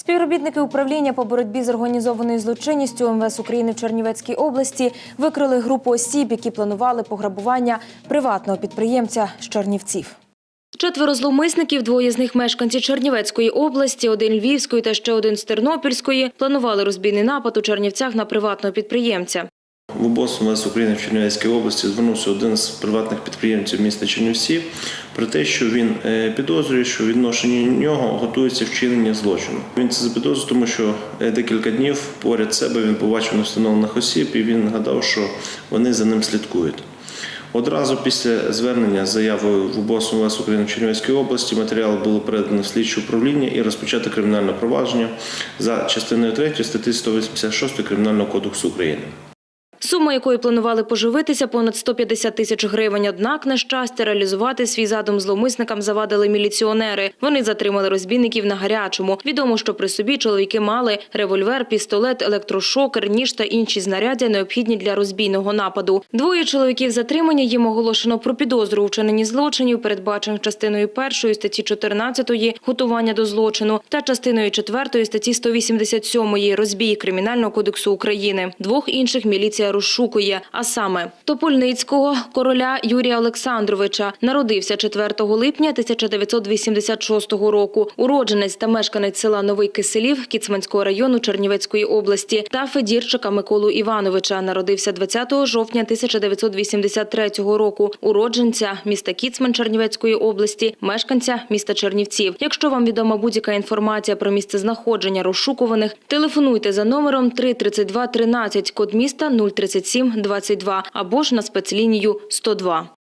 Співробітники управління по боротьбі з організованою злочинністю МВС України в Чернівецькій області викрили групу осіб, які планували пограбування приватного підприємця з Чернівців. Четверо зловмисників, двоє з них мешканці Чернівецької області, один Львівської та ще один з Тернопільської, планували розбійний напад у Чернівцях на приватного підприємця. В ОБОС МВС України в Чернівецькій області звернувся один з приватних підприємців міста Чернівці про те, що він е, підозрює, що в відношенні нього готується вчинення злочину. Він це запідозрює, тому що е, декілька днів поряд себе він побачив невстановлених осіб, і він гадав, що вони за ним слідкують. Одразу після звернення з заявою в УБОС МВС України в Чернівецькій області матеріал було передано в слідче управління і розпочато кримінальне провадження за частиною 3 статті 186 Кримінального кодексу України. Сума якої планували поживитися понад 150 тисяч гривень. Однак, на щастя, реалізувати свій задум зловмисникам завадили міліціонери. Вони затримали розбійників на гарячому. Відомо, що при собі чоловіки мали револьвер, пістолет, електрошокер, ніж та інші знаряддя, необхідні для розбійного нападу. Двоє чоловіків затримані їм оголошено про підозру у вчиненні злочинів, передбачених частиною першої статті 14 готування до злочину та частиною 4 статті 187 розбій Кримінального кодексу України. Двох інших міліція розшукує, а саме Топольницького короля Юрія Олександровича народився 4 липня 1986 року. Уродженець та мешканець села Новий Киселів Кіцманського району Чернівецької області та Федірчика Миколу Івановича народився 20 жовтня 1983 року. Уродженця міста Кіцман Чернівецької області, мешканця міста Чернівців. Якщо вам відома будь-яка інформація про місце знаходження розшукуваних, телефонуйте за номером 332 13, код міста 037 22 або ж на спецлінію 102.